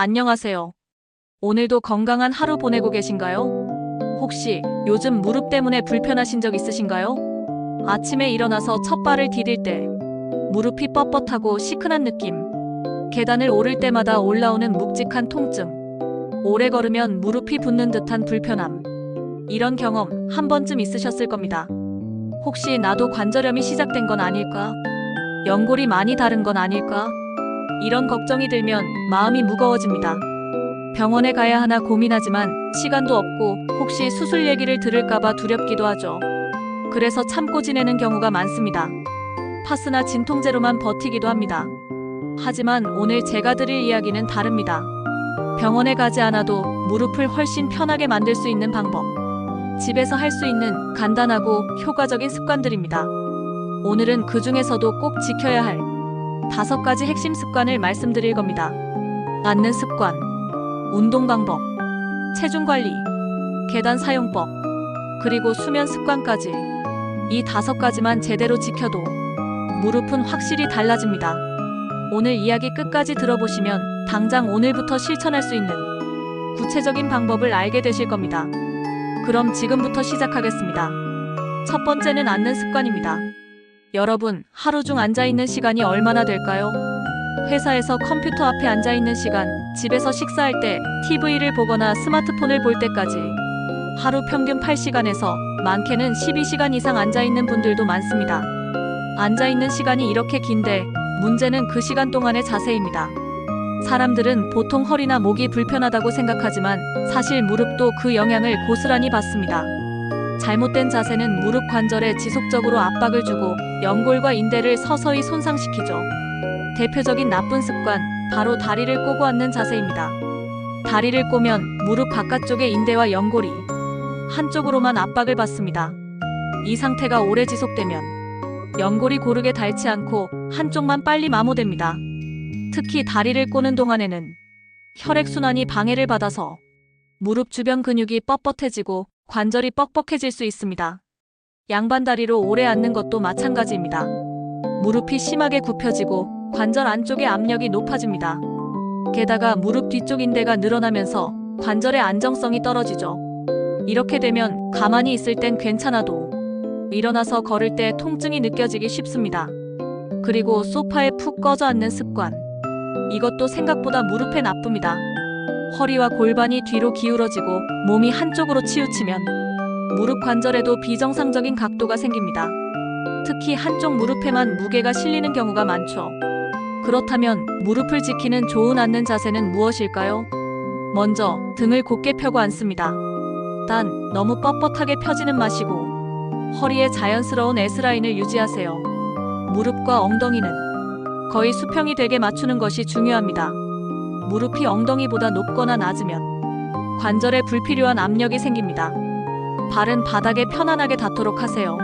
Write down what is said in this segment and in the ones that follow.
안녕하세요. 오늘도 건강한 하루 보내고 계신가요? 혹시 요즘 무릎 때문에 불편하신 적 있으신가요? 아침에 일어나서 첫 발을 디딜 때 무릎이 뻣뻣하고 시큰한 느낌. 계단을 오를 때마다 올라오는 묵직한 통증. 오래 걸으면 무릎이 붓는 듯한 불편함. 이런 경험 한 번쯤 있으셨을 겁니다. 혹시 나도 관절염이 시작된 건 아닐까? 연골이 많이 다른 건 아닐까? 이런 걱정이 들면 마음이 무거워집니다. 병원에 가야 하나 고민하지만 시간도 없고 혹시 수술 얘기를 들을까봐 두렵기도 하죠. 그래서 참고 지내는 경우가 많습니다. 파스나 진통제로만 버티기도 합니다. 하지만 오늘 제가 드릴 이야기는 다릅니다. 병원에 가지 않아도 무릎을 훨씬 편하게 만들 수 있는 방법. 집에서 할 수 있는 간단하고 효과적인 습관들입니다. 오늘은 그 중에서도 꼭 지켜야 할 다섯 가지 핵심 습관을 말씀드릴 겁니다. 앉는 습관, 운동 방법, 체중 관리, 계단 사용법, 그리고 수면 습관까지. 이 다섯 가지만 제대로 지켜도 무릎은 확실히 달라집니다. 오늘 이야기 끝까지 들어보시면 당장 오늘부터 실천할 수 있는 구체적인 방법을 알게 되실 겁니다. 그럼 지금부터 시작하겠습니다. 첫 번째는 앉는 습관입니다. 여러분, 하루 중 앉아 있는 시간이 얼마나 될까요? 회사에서 컴퓨터 앞에 앉아 있는 시간, 집에서 식사할 때, TV를 보거나 스마트폰을 볼 때까지 하루 평균 8시간에서 많게는 12시간 이상 앉아 있는 분들도 많습니다. 앉아 있는 시간이 이렇게 긴데 문제는 그 시간 동안의 자세입니다. 사람들은 보통 허리나 목이 불편하다고 생각하지만 사실 무릎도 그 영향을 고스란히 받습니다. 잘못된 자세는 무릎 관절에 지속적으로 압박을 주고 연골과 인대를 서서히 손상시키죠. 대표적인 나쁜 습관, 바로 다리를 꼬고 앉는 자세입니다. 다리를 꼬면 무릎 바깥쪽의 인대와 연골이 한쪽으로만 압박을 받습니다. 이 상태가 오래 지속되면 연골이 고르게 닳지 않고 한쪽만 빨리 마모됩니다. 특히 다리를 꼬는 동안에는 혈액순환이 방해를 받아서 무릎 주변 근육이 뻣뻣해지고 관절이 뻑뻑해질 수 있습니다. 양반 다리로 오래 앉는 것도 마찬가지입니다. 무릎이 심하게 굽혀지고 관절 안쪽의 압력이 높아집니다. 게다가 무릎 뒤쪽 인대가 늘어나면서 관절의 안정성이 떨어지죠. 이렇게 되면 가만히 있을 땐 괜찮아도 일어나서 걸을 때 통증이 느껴지기 쉽습니다. 그리고 소파에 푹 꺼져 앉는 습관. 이것도 생각보다 무릎에 나쁩니다. 허리와 골반이 뒤로 기울어지고 몸이 한쪽으로 치우치면 무릎 관절에도 비정상적인 각도가 생깁니다. 특히 한쪽 무릎에만 무게가 실리는 경우가 많죠. 그렇다면 무릎을 지키는 좋은 앉는 자세는 무엇일까요? 먼저 등을 곧게 펴고 앉습니다. 단 너무 뻣뻣하게 펴지는 마시고 허리에 자연스러운 S라인을 유지하세요. 무릎과 엉덩이는 거의 수평이 되게 맞추는 것이 중요합니다. 무릎이 엉덩이보다 높거나 낮으면 관절에 불필요한 압력이 생깁니다. 발은 바닥에 편안하게 닿도록 하세요.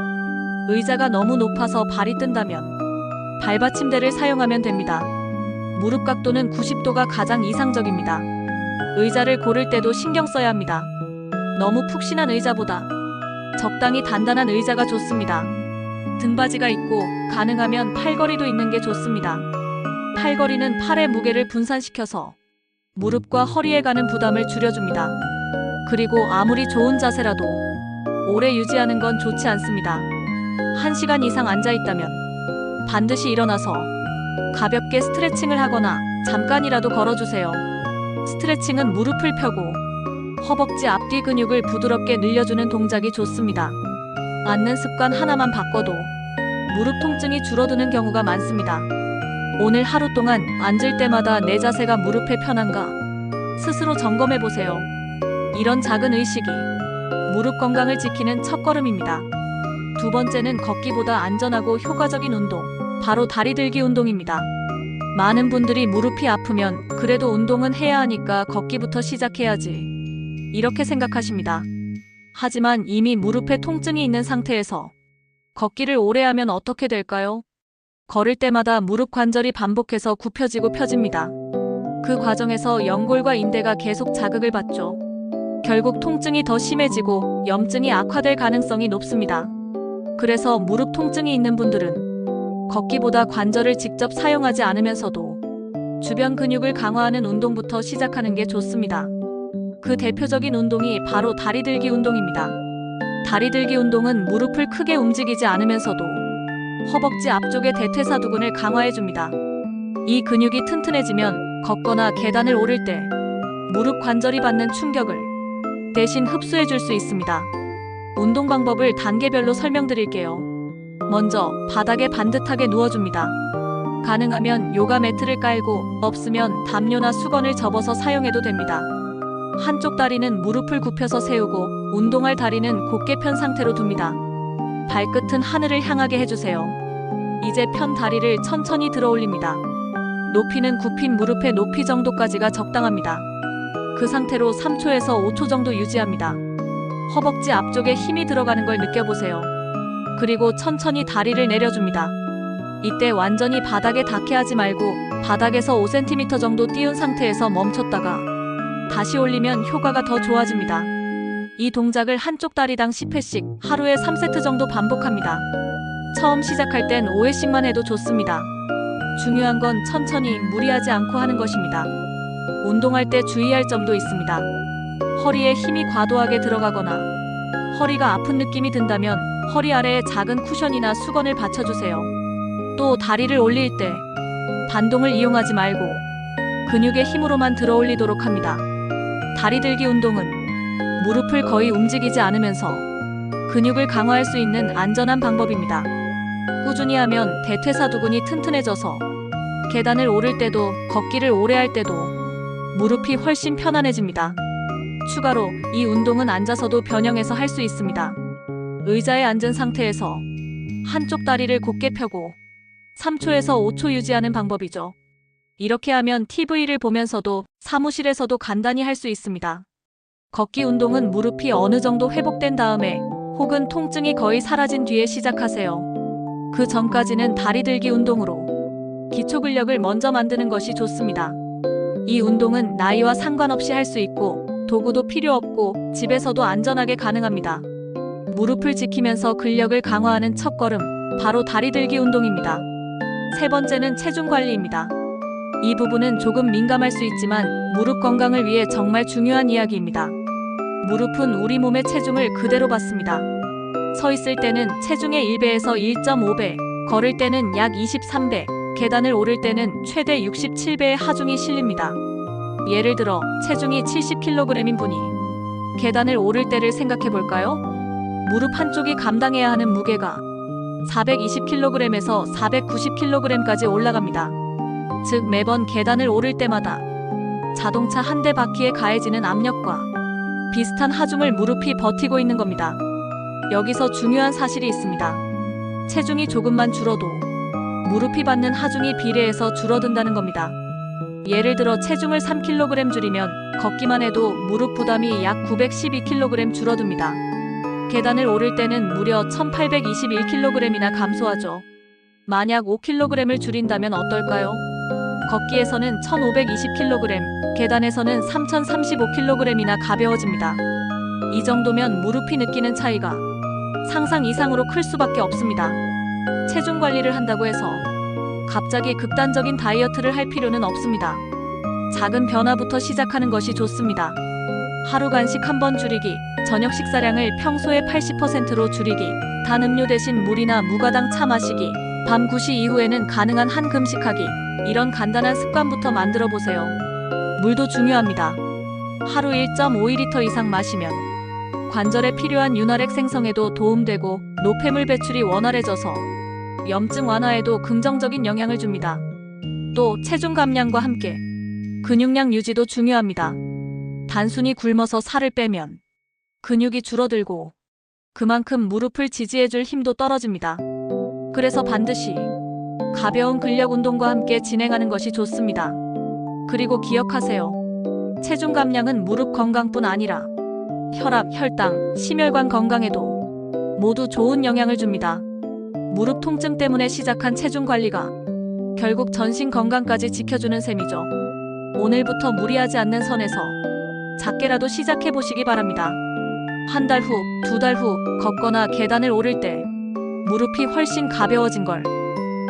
의자가 너무 높아서 발이 뜬다면 발받침대를 사용하면 됩니다. 무릎 각도는 90도가 가장 이상적입니다. 의자를 고를 때도 신경 써야 합니다. 너무 푹신한 의자보다 적당히 단단한 의자가 좋습니다. 등받이가 있고 가능하면 팔걸이도 있는 게 좋습니다. 팔걸이는 팔의 무게를 분산시켜서 무릎과 허리에 가는 부담을 줄여줍니다. 그리고 아무리 좋은 자세라도 오래 유지하는 건 좋지 않습니다. 1시간 이상 앉아 있다면 반드시 일어나서 가볍게 스트레칭을 하거나 잠깐이라도 걸어주세요. 스트레칭은 무릎을 펴고 허벅지 앞뒤 근육을 부드럽게 늘려주는 동작이 좋습니다. 앉는 습관 하나만 바꿔도 무릎 통증이 줄어드는 경우가 많습니다. 오늘 하루 동안 앉을 때마다 내 자세가 무릎에 편한가 스스로 점검해 보세요. 이런 작은 의식이 무릎 건강을 지키는 첫걸음입니다. 두 번째는 걷기보다 안전하고 효과적인 운동, 바로 다리 들기 운동입니다. 많은 분들이 무릎이 아프면 그래도 운동은 해야 하니까 걷기부터 시작해야지. 이렇게 생각하십니다. 하지만 이미 무릎에 통증이 있는 상태에서 걷기를 오래 하면 어떻게 될까요? 걸을 때마다 무릎 관절이 반복해서 굽혀지고 펴집니다. 그 과정에서 연골과 인대가 계속 자극을 받죠. 결국 통증이 더 심해지고 염증이 악화될 가능성이 높습니다. 그래서 무릎 통증이 있는 분들은 걷기보다 관절을 직접 사용하지 않으면서도 주변 근육을 강화하는 운동부터 시작하는 게 좋습니다. 그 대표적인 운동이 바로 다리 들기 운동입니다. 다리 들기 운동은 무릎을 크게 움직이지 않으면서도 허벅지 앞쪽의 대퇴사두근을 강화해 줍니다. 이 근육이 튼튼해지면 걷거나 계단을 오를 때 무릎 관절이 받는 충격을 대신 흡수해 줄 수 있습니다. 운동 방법을 단계별로 설명드릴게요. 먼저 바닥에 반듯하게 누워줍니다. 가능하면 요가 매트를 깔고 없으면 담요나 수건을 접어서 사용해도 됩니다. 한쪽 다리는 무릎을 굽혀서 세우고 운동할 다리는 곧게 편 상태로 둡니다. 발끝은 하늘을 향하게 해주세요. 이제 편 다리를 천천히 들어 올립니다. 높이는 굽힌 무릎의 높이 정도까지가 적당합니다. 그 상태로 3초에서 5초 정도 유지합니다. 허벅지 앞쪽에 힘이 들어가는 걸 느껴보세요. 그리고 천천히 다리를 내려줍니다. 이때 완전히 바닥에 닿게 하지 말고 바닥에서 5cm 정도 띄운 상태에서 멈췄다가 다시 올리면 효과가 더 좋아집니다. 이 동작을 한쪽 다리당 10회씩 하루에 3세트 정도 반복합니다. 처음 시작할 땐 5회씩만 해도 좋습니다. 중요한 건 천천히 무리하지 않고 하는 것입니다. 운동할 때 주의할 점도 있습니다. 허리에 힘이 과도하게 들어가거나 허리가 아픈 느낌이 든다면 허리 아래에 작은 쿠션이나 수건을 받쳐주세요. 또 다리를 올릴 때 반동을 이용하지 말고 근육의 힘으로만 들어 올리도록 합니다. 다리 들기 운동은 무릎을 거의 움직이지 않으면서 근육을 강화할 수 있는 안전한 방법입니다. 꾸준히 하면 대퇴사두근이 튼튼해져서 계단을 오를 때도 걷기를 오래 할 때도 무릎이 훨씬 편안해집니다. 추가로 이 운동은 앉아서도 변형해서 할 수 있습니다. 의자에 앉은 상태에서 한쪽 다리를 곧게 펴고 3초에서 5초 유지하는 방법이죠. 이렇게 하면 TV를 보면서도 사무실에서도 간단히 할 수 있습니다. 걷기 운동은 무릎이 어느 정도 회복된 다음에 혹은 통증이 거의 사라진 뒤에 시작하세요. 그 전까지는 다리 들기 운동으로 기초 근력을 먼저 만드는 것이 좋습니다. 이 운동은 나이와 상관없이 할 수 있고 도구도 필요 없고 집에서도 안전하게 가능합니다. 무릎을 지키면서 근력을 강화하는 첫 걸음, 바로 다리 들기 운동입니다. 세 번째는 체중 관리입니다. 이 부분은 조금 민감할 수 있지만 무릎 건강을 위해 정말 중요한 이야기입니다. 무릎은 우리 몸의 체중을 그대로 받습니다. 서 있을 때는 체중의 1배에서 1.5배, 걸을 때는 약 23배, 계단을 오를 때는 최대 67배의 하중이 실립니다. 예를 들어 체중이 70kg인 분이 계단을 오를 때를 생각해 볼까요? 무릎 한쪽이 감당해야 하는 무게가 420kg에서 490kg까지 올라갑니다. 즉 매번 계단을 오를 때마다 자동차 한 대 바퀴에 가해지는 압력과 비슷한 하중을 무릎이 버티고 있는 겁니다. 여기서 중요한 사실이 있습니다. 체중이 조금만 줄어도 무릎이 받는 하중이 비례해서 줄어든다는 겁니다. 예를 들어 체중을 3kg 줄이면 걷기만 해도 무릎 부담이 약 912kg 줄어듭니다. 계단을 오를 때는 무려 1821kg이나 감소하죠. 만약 5kg을 줄인다면 어떨까요? 걷기에서는 1520kg, 계단에서는 3035kg이나 가벼워집니다. 이 정도면 무릎이 느끼는 차이가 상상 이상으로 클 수밖에 없습니다. 체중 관리를 한다고 해서 갑자기 극단적인 다이어트를 할 필요는 없습니다. 작은 변화부터 시작하는 것이 좋습니다. 하루 간식 한 번 줄이기, 저녁 식사량을 평소의 80%로 줄이기, 단 음료 대신 물이나 무가당 차 마시기, 밤 9시 이후에는 가능한 한 금식하기, 이런 간단한 습관부터 만들어 보세요. 물도 중요합니다. 하루 1.5리터 이상 마시면 관절에 필요한 윤활액 생성에도 도움되고 노폐물 배출이 원활해져서 염증 완화에도 긍정적인 영향을 줍니다. 또 체중 감량과 함께 근육량 유지도 중요합니다. 단순히 굶어서 살을 빼면 근육이 줄어들고 그만큼 무릎을 지지해줄 힘도 떨어집니다. 그래서 반드시 가벼운 근력 운동과 함께 진행하는 것이 좋습니다. 그리고 기억하세요. 체중 감량은 무릎 건강뿐 아니라 혈압, 혈당, 심혈관 건강에도 모두 좋은 영향을 줍니다. 무릎 통증 때문에 시작한 체중 관리가 결국 전신 건강까지 지켜주는 셈이죠. 오늘부터 무리하지 않는 선에서 작게라도 시작해 보시기 바랍니다. 한 달 후, 두 달 후 걷거나 계단을 오를 때 무릎이 훨씬 가벼워진 걸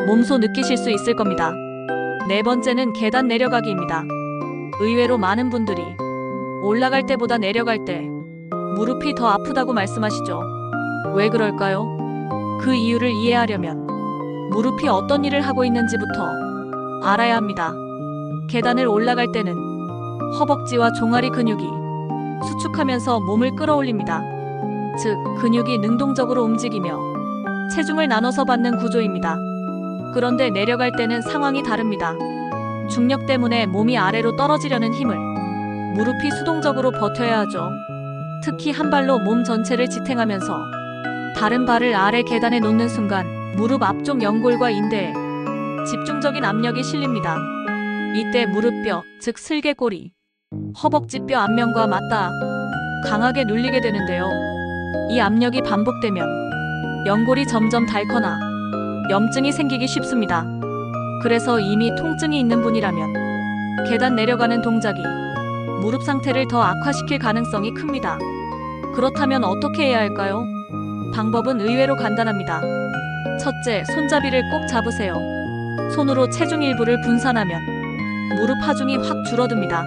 몸소 느끼실 수 있을 겁니다. 네 번째는 계단 내려가기입니다. 의외로 많은 분들이 올라갈 때보다 내려갈 때 무릎이 더 아프다고 말씀하시죠. 왜 그럴까요? 그 이유를 이해하려면 무릎이 어떤 일을 하고 있는지부터 알아야 합니다. 계단을 올라갈 때는 허벅지와 종아리 근육이 수축하면서 몸을 끌어올립니다. 즉, 근육이 능동적으로 움직이며 체중을 나눠서 받는 구조입니다. 그런데 내려갈 때는 상황이 다릅니다. 중력 때문에 몸이 아래로 떨어지려는 힘을 무릎이 수동적으로 버텨야 하죠. 특히 한 발로 몸 전체를 지탱하면서 다른 발을 아래 계단에 놓는 순간 무릎 앞쪽 연골과 인대에 집중적인 압력이 실립니다. 이때 무릎뼈, 즉 슬개골이 허벅지뼈 앞면과 맞닿아 강하게 눌리게 되는데요. 이 압력이 반복되면 연골이 점점 닳거나 염증이 생기기 쉽습니다. 그래서 이미 통증이 있는 분이라면 계단 내려가는 동작이 무릎 상태를 더 악화시킬 가능성이 큽니다. 그렇다면 어떻게 해야 할까요? 방법은 의외로 간단합니다. 첫째, 손잡이를 꼭 잡으세요. 손으로 체중 일부를 분산하면 무릎 하중이 확 줄어듭니다.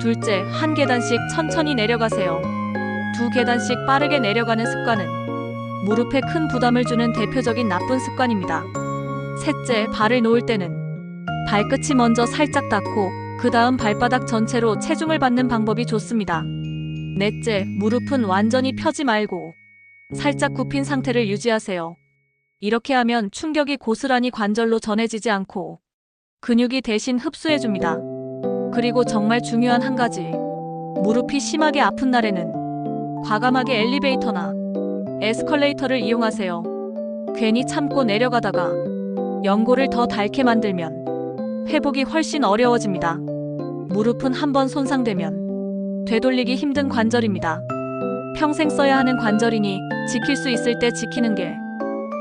둘째, 한 계단씩 천천히 내려가세요. 두 계단씩 빠르게 내려가는 습관은 무릎에 큰 부담을 주는 대표적인 나쁜 습관입니다. 셋째, 발을 놓을 때는 발끝이 먼저 살짝 닿고 그 다음 발바닥 전체로 체중을 받는 방법이 좋습니다. 넷째, 무릎은 완전히 펴지 말고 살짝 굽힌 상태를 유지하세요. 이렇게 하면 충격이 고스란히 관절로 전해지지 않고 근육이 대신 흡수해줍니다. 그리고 정말 중요한 한 가지. 무릎이 심하게 아픈 날에는 과감하게 엘리베이터나 에스컬레이터를 이용하세요. 괜히 참고 내려가다가 연골을 더 닳게 만들면 회복이 훨씬 어려워집니다. 무릎은 한번 손상되면 되돌리기 힘든 관절입니다. 평생 써야 하는 관절이니 지킬 수 있을 때 지키는 게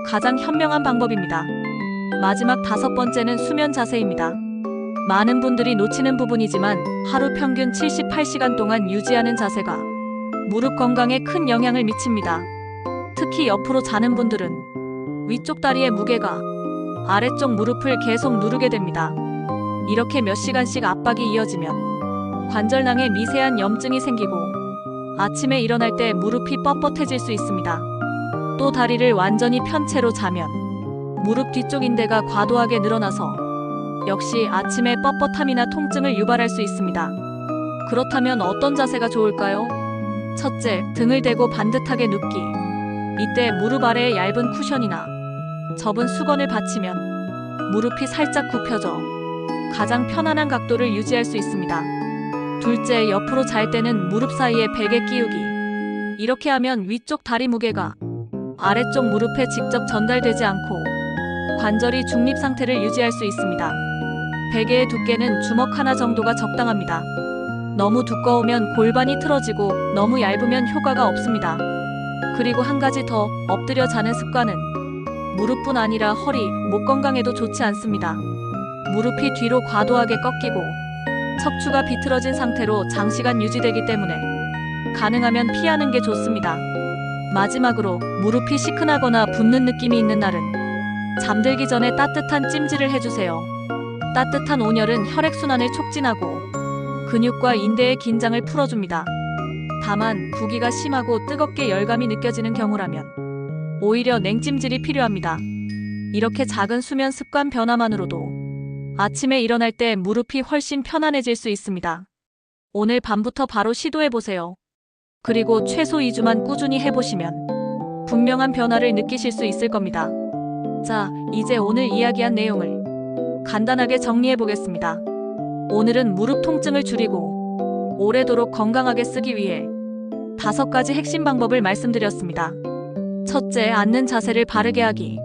가장 현명한 방법입니다. 마지막 다섯 번째는 수면 자세입니다. 많은 분들이 놓치는 부분이지만 하루 평균 78시간 동안 유지하는 자세가 무릎 건강에 큰 영향을 미칩니다. 특히 옆으로 자는 분들은 위쪽 다리의 무게가 아래쪽 무릎을 계속 누르게 됩니다. 이렇게 몇 시간씩 압박이 이어지면 관절낭에 미세한 염증이 생기고 아침에 일어날 때 무릎이 뻣뻣해질 수 있습니다. 또 다리를 완전히 편 채로 자면 무릎 뒤쪽 인대가 과도하게 늘어나서 역시 아침에 뻣뻣함이나 통증을 유발할 수 있습니다. 그렇다면 어떤 자세가 좋을까요? 첫째, 등을 대고 반듯하게 눕기. 이때 무릎 아래에 얇은 쿠션이나 접은 수건을 받치면 무릎이 살짝 굽혀져 가장 편안한 각도를 유지할 수 있습니다. 둘째, 옆으로 잘 때는 무릎 사이에 베개 끼우기. 이렇게 하면 위쪽 다리 무게가 아래쪽 무릎에 직접 전달되지 않고 관절이 중립 상태를 유지할 수 있습니다. 베개의 두께는 주먹 하나 정도가 적당합니다. 너무 두꺼우면 골반이 틀어지고 너무 얇으면 효과가 없습니다. 그리고 한 가지 더 엎드려 자는 습관은 무릎뿐 아니라 허리, 목 건강에도 좋지 않습니다. 무릎이 뒤로 과도하게 꺾이고 척추가 비틀어진 상태로 장시간 유지되기 때문에 가능하면 피하는 게 좋습니다. 마지막으로 무릎이 시큰하거나 붓는 느낌이 있는 날은 잠들기 전에 따뜻한 찜질을 해주세요. 따뜻한 온열은 혈액순환을 촉진하고 근육과 인대의 긴장을 풀어줍니다. 다만 부기가 심하고 뜨겁게 열감이 느껴지는 경우라면 오히려 냉찜질이 필요합니다. 이렇게 작은 수면 습관 변화만으로도 아침에 일어날 때 무릎이 훨씬 편안해질 수 있습니다. 오늘 밤부터 바로 시도해 보세요. 그리고 최소 2주만 꾸준히 해보시면 분명한 변화를 느끼실 수 있을 겁니다. 자, 이제 오늘 이야기한 내용을 간단하게 정리해 보겠습니다. 오늘은 무릎 통증을 줄이고 오래도록 건강하게 쓰기 위해 다섯 가지 핵심 방법을 말씀드렸습니다. 첫째, 앉는 자세를 바르게 하기.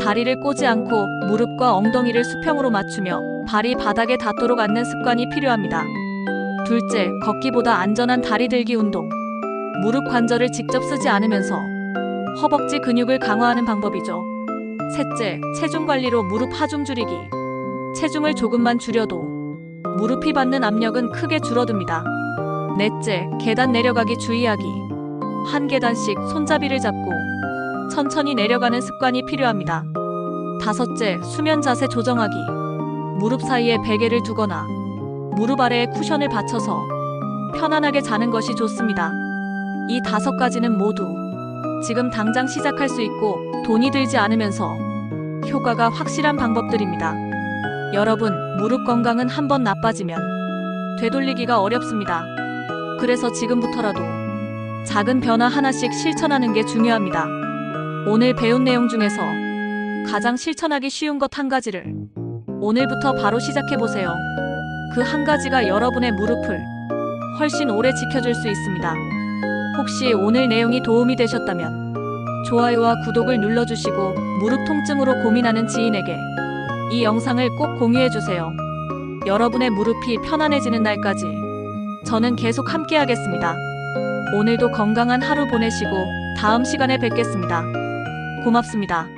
다리를 꼬지 않고 무릎과 엉덩이를 수평으로 맞추며 발이 바닥에 닿도록 앉는 습관이 필요합니다. 둘째, 걷기보다 안전한 다리 들기 운동. 무릎 관절을 직접 쓰지 않으면서 허벅지 근육을 강화하는 방법이죠. 셋째, 체중 관리로 무릎 하중 줄이기. 체중을 조금만 줄여도 무릎이 받는 압력은 크게 줄어듭니다. 넷째, 계단 내려가기 주의하기. 한 계단씩 손잡이를 잡고 천천히 내려가는 습관이 필요합니다. 다섯째, 수면 자세 조정하기. 무릎 사이에 베개를 두거나 무릎 아래에 쿠션을 받쳐서 편안하게 자는 것이 좋습니다. 이 다섯 가지는 모두 지금 당장 시작할 수 있고 돈이 들지 않으면서 효과가 확실한 방법들입니다. 여러분, 무릎 건강은 한번 나빠지면 되돌리기가 어렵습니다. 그래서 지금부터라도 작은 변화 하나씩 실천하는 게 중요합니다. 오늘 배운 내용 중에서 가장 실천하기 쉬운 것 한 가지를 오늘부터 바로 시작해 보세요. 그 한 가지가 여러분의 무릎을 훨씬 오래 지켜줄 수 있습니다. 혹시 오늘 내용이 도움이 되셨다면 좋아요와 구독을 눌러주시고 무릎 통증으로 고민하는 지인에게 이 영상을 꼭 공유해 주세요. 여러분의 무릎이 편안해지는 날까지 저는 계속 함께 하겠습니다. 오늘도 건강한 하루 보내시고 다음 시간에 뵙겠습니다. 고맙습니다.